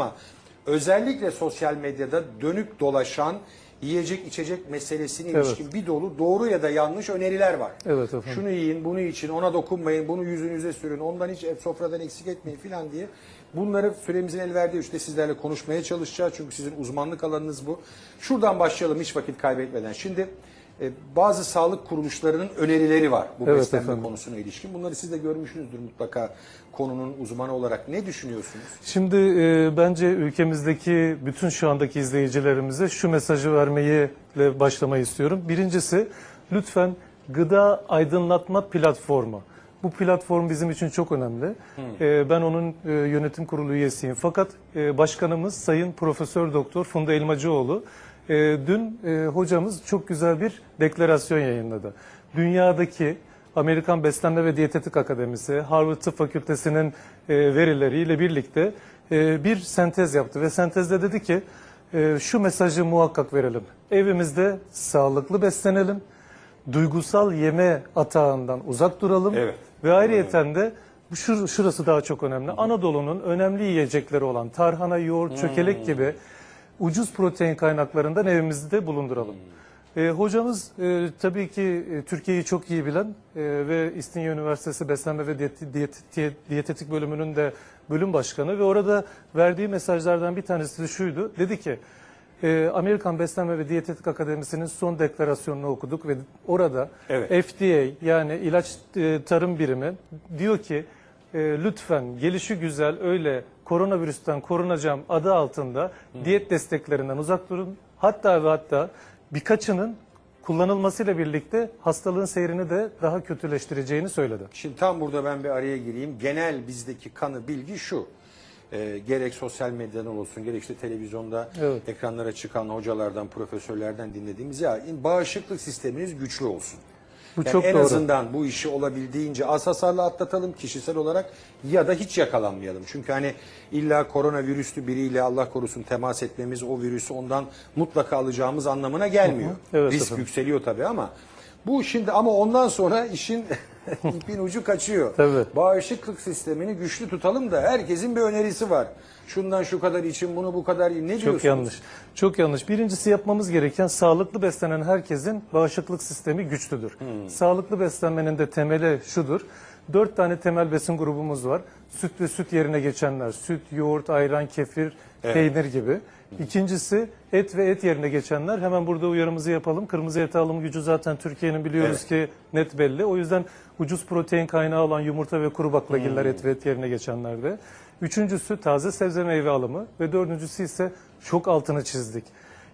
ama özellikle sosyal medyada dönüp dolaşan yiyecek içecek meselesine Evet. ilişkin bir dolu doğru ya da yanlış öneriler var. Evet efendim. Şunu yiyin, bunu için, ona dokunmayın, bunu yüzünüze sürün, ondan hiç sofradan eksik etmeyin filan diye. Bunları süremizin el verdiği işte sizlerle konuşmaya çalışacağız. Çünkü sizin uzmanlık alanınız bu. Şuradan başlayalım hiç vakit kaybetmeden. Şimdi e, bazı sağlık kuruluşlarının önerileri var bu Evet beslenme efendim. konusuna ilişkin. Bunları siz de görmüşsünüzdür mutlaka konunun uzmanı olarak. Ne düşünüyorsunuz? Şimdi e, bence ülkemizdeki bütün şu andaki izleyicilerimize şu mesajı vermeyi başlamayı istiyorum. Birincisi lütfen gıda aydınlatma platformu. Bu platform bizim için çok önemli. E, ben onun e, yönetim kurulu üyesiyim. Fakat e, başkanımız Sayın Profesör Doktor Funda Elmacıoğlu e, dün e, hocamız çok güzel bir deklarasyon yayınladı. Dünyadaki Amerikan Beslenme ve Diyetetik Akademisi, Harvard Tıp Fakültesi'nin e, verileriyle birlikte e, bir sentez yaptı ve sentezde dedi ki e, şu mesajı muhakkak verelim. Evimizde sağlıklı beslenelim, duygusal yeme atağından uzak duralım Evet. ve ayrıyeten de şur- şurası daha çok önemli. Anadolu'nun önemli yiyecekleri olan tarhana, yoğurt, çökelek gibi ucuz protein kaynaklarından evimizde bulunduralım. E, hocamız e, tabii ki e, Türkiye'yi çok iyi bilen e, ve İstinye Üniversitesi Beslenme ve Diyet- Diyet- Diyetetik bölümünün de bölüm başkanı ve orada verdiği mesajlardan bir tanesi de şuydu. Dedi ki e, Amerikan Beslenme ve Diyetetik Akademisi'nin son deklarasyonunu okuduk ve orada Evet. FDA yani ilaç e, tarım birimi diyor ki e, lütfen gelişi güzel öyle koronavirüsten korunacağım adı altında diyet desteklerinden uzak durun. Hatta ve hatta birkaçının kullanılmasıyla birlikte hastalığın seyrini de daha kötüleştireceğini söyledi. Şimdi tam burada ben bir araya gireyim. Genel bizdeki kanı bilgi şu. Ee, gerek sosyal medyadan olsun gerek işte televizyonda Evet. ekranlara çıkan hocalardan, profesörlerden dinlediğimiz ya bağışıklık sisteminiz güçlü olsun. Bu Yani çok en doğru. azından bu işi olabildiğince az hasarla atlatalım kişisel olarak ya da hiç yakalanmayalım. Çünkü hani illa koronavirüslü biriyle Allah korusun temas etmemiz o virüsü ondan mutlaka alacağımız anlamına gelmiyor. Evet Risk efendim. yükseliyor tabii ama bu şimdi ama ondan sonra işin ipin ucu kaçıyor. Tabii. Bağışıklık sistemini güçlü tutalım da herkesin bir önerisi var. Şundan şu kadar için bunu bu kadar yiyin. Ne diyorsunuz? Çok yanlış. Çok yanlış. Birincisi yapmamız gereken sağlıklı beslenen herkesin bağışıklık sistemi güçlüdür. Hmm. Sağlıklı beslenmenin de temeli şudur. Dört tane temel besin grubumuz var. Süt ve süt yerine geçenler. Süt, yoğurt, ayran, kefir, peynir gibi. İkincisi et ve et yerine geçenler. Hemen burada uyarımızı yapalım. Kırmızı et alım gücü zaten Türkiye'nin biliyoruz ki net belli. O yüzden ucuz protein kaynağı olan yumurta ve kuru baklagiller et ve et yerine geçenlerde. Üçüncüsü taze sebze meyve alımı ve dördüncüsü ise çok altını çizdik.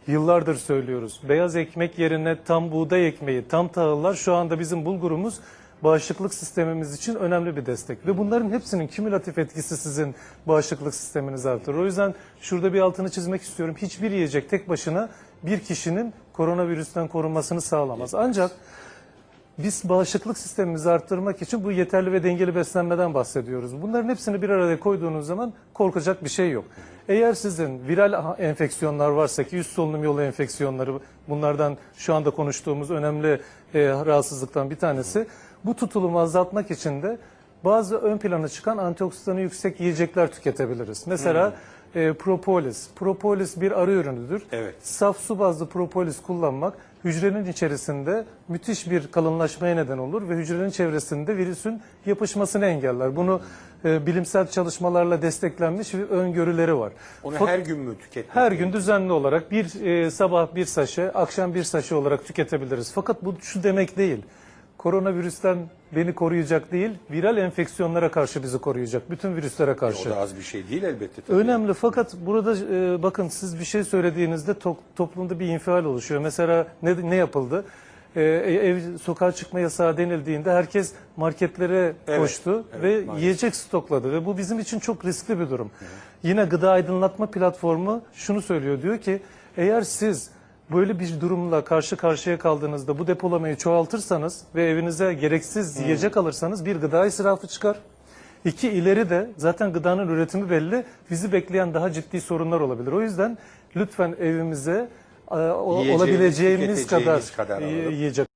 Yıllardır söylüyoruz. Beyaz ekmek yerine tam buğday ekmeği, tam tahıllar şu anda bizim bulgurumuz bağışıklık sistemimiz için önemli bir destek. Ve bunların hepsinin kümülatif etkisi sizin bağışıklık sisteminizi artırır. O yüzden şurada bir altını çizmek istiyorum. Hiçbir yiyecek tek başına bir kişinin koronavirüsten korunmasını sağlamaz. Ancak biz bağışıklık sistemimizi arttırmak için bu yeterli ve dengeli beslenmeden bahsediyoruz. Bunların hepsini bir araya koyduğunuz zaman korkacak bir şey yok. Eğer sizin viral enfeksiyonlar varsa ki üst solunum yolu enfeksiyonları bunlardan şu anda konuştuğumuz önemli e, rahatsızlıktan bir tanesi. Bu tutulumu azaltmak için de bazı ön plana çıkan antioksidanı yüksek yiyecekler tüketebiliriz. Mesela e, propolis. Propolis bir arı ürünüdür. Evet. Saf su bazlı propolis kullanmak hücrenin içerisinde müthiş bir kalınlaşmaya neden olur ve hücrenin çevresinde virüsün yapışmasını engeller. Bunu e, bilimsel çalışmalarla desteklenmiş ve öngörüleri var. Onu Fa- her gün mü tüketmek? her gün düzenli olarak bir e, sabah bir saşe, akşam bir saşe olarak tüketebiliriz. Fakat bu şu demek değil. Koronavirüsten beni koruyacak değil, viral enfeksiyonlara karşı bizi koruyacak. Bütün virüslere karşı. O da az bir şey değil elbette. tabii. Önemli fakat burada e, bakın siz bir şey söylediğinizde to- toplumda bir infial oluşuyor. Mesela ne, ne yapıldı? E, ev sokağa çıkma yasağı denildiğinde herkes marketlere Evet, koştu evet, ve maalesef. yiyecek stokladı ve bu bizim için çok riskli bir durum. Yine gıda aydınlatma platformu şunu söylüyor diyor ki eğer siz böyle bir durumla karşı karşıya kaldığınızda bu depolamayı çoğaltırsanız ve evinize gereksiz yiyecek alırsanız bir gıda israfı çıkar. İki ileri de zaten gıdanın üretimi belli. Bizi bekleyen daha ciddi sorunlar olabilir. O yüzden lütfen evimize e, o- olabileceğimiz kadar, kadar alalım. yiyecek